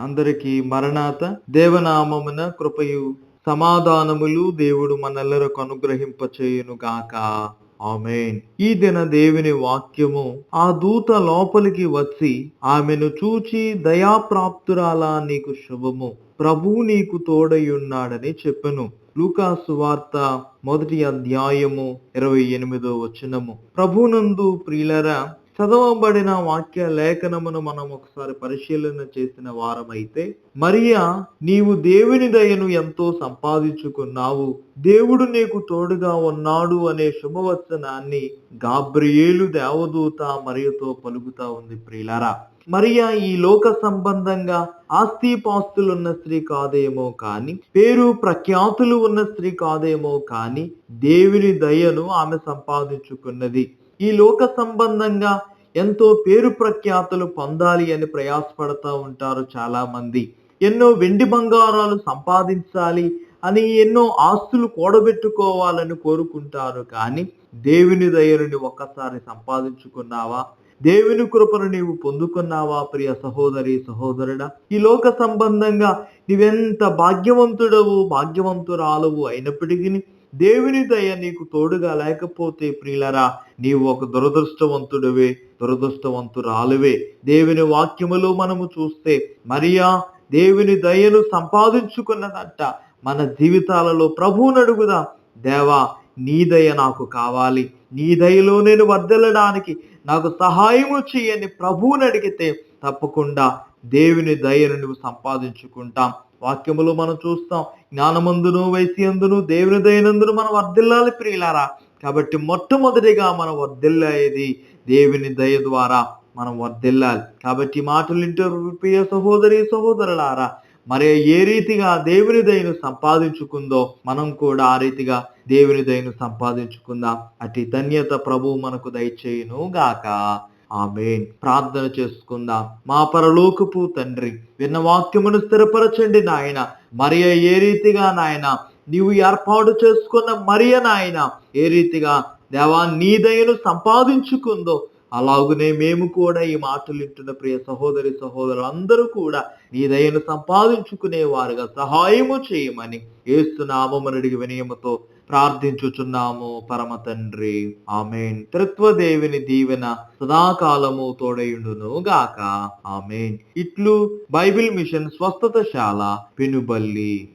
అందరికీ మరణాత దేవనామమున కృపయు. సమాధానములు దేవుడు మనల్లరకు అనుగ్రహింపచేయును గాక. ఆమెన్. ఈ దిన దేవుని వాక్యము ఆ దూత లోపలికి వచ్చి ఆమెను చూచి దయాప్రాప్తురాలా నీకు శుభము. ప్రభు నీకు తోడయున్నాడని చెప్పెను. లూకాసు వార్త మొదటి అధ్యాయము ఇరవై ఎనిమిదో వచనము. ప్రభునందు ప్రియులరా చదవబడిన వాక్య లేఖనమును మనం ఒకసారి పరిశీలన చేసిన వారమైతే మరియా నీవు దేవుని దయను ఎంతో సంపాదించుకున్నావు. దేవుడు నీకు తోడుగా ఉన్నాడు అనే శుభవచనాన్ని గాబ్రియేలు దేవదూత మరియతో పలుకుతా ఉంది ప్రియులారా. మరియా ఈ లోక సంబంధంగా ఆస్తిపాస్తులున్న స్త్రీ కాదేమో కాని పేరు ప్రఖ్యాతులు ఉన్న స్త్రీ కాదేమో కాని దేవుని దయను ఆమె సంపాదించుకున్నది. ఈ లోక సంబంధంగా ఎంతో పేరు ప్రఖ్యాతులు పొందాలి అని ప్రయాసపడుతూ ఉంటారు చాలా మంది ఎన్నో వెండి బంగారాలు సంపాదించాలి అని ఎన్నో ఆస్తులు కూడబెట్టుకోవాలని కోరుకుంటారు కానీ దేవుని దయని ఒక్కసారి సంపాదించుకున్నావా? దేవుని కృపను నీవు పొందుకున్నావా ప్రియ సహోదరి సహోదరుడా? ఈ లోక సంబంధంగా నీవెంత భాగ్యవంతుడవు భాగ్యవంతురాలవు అయినప్పటికీ దేవుని దయ నీకు తోడుగా లేకపోతే ప్రియులరా నీవు ఒక దురదృష్టవంతుడివే దురదృష్టవంతురాలువే. దేవుని వాక్యములో మనము చూస్తే మరియా దేవుని దయను సంపాదించుకున్నదంట. మన జీవితాలలో ప్రభువు నడుగుదా దేవా నీ దయ నాకు కావాలి. నీ దయలో నేను వర్దలడానికి నాకు సహాయము చేయని ప్రభువుని అడిగితే తప్పకుండా దేవుని దయను నువ్వు సంపాదించుకుంటాం. వాక్యములో మనం చూస్తాం జ్ఞానమందును వైశ్యందును దేవుని దయనందును మనం వర్ధిల్లాలి ప్రియులారా. కాబట్టి మొట్టమొదటిగా మనం వర్ధిల్లేది దేవుని దయ ద్వారా మనం వర్దిల్లాలి కాబట్టి మాటలు ఇంటూ ప్రియ సహోదరి సహోదరులారా మరి ఏ రీతిగా దేవుని దయను సంపాదించుకుందో మనం కూడా ఆ రీతిగా దేవుని దయను సంపాదించుకుందాం. అటు ధన్యత ప్రభు మనకు దయచేయును గాక. ఆమె ప్రార్థన చేసుకుందాం. మా పరలోకపు తండ్రి విన్న వాక్యమును స్థిరపరచండి నాయన. మరి ఏ రీతిగా నాయన నీవు ఏర్పాటు చేసుకున్న మరియ నాయన ఏ రీతిగా దేవా నీ దయను సంపాదించుకుందో అలాగునే మేము కూడా ఈ మాటలు వింటున్న ప్రియ సహోదరి సహోదరులు అందరూ కూడా నీ దయను సంపాదించుకునే వారుగా సహాయము చేయమని ఏస్తున్నామని అడిగి వినయముతో ప్రార్థించుచున్నాము. పరమ తండ్రి ఆమెన్. త్రిత్వదేవిని దీవెన సదాకాలము తోడయుండును గాక. ఆమెన్. ఇట్లు బైబిల్ మిషన్ స్వస్థతశాల పెనుబల్లి.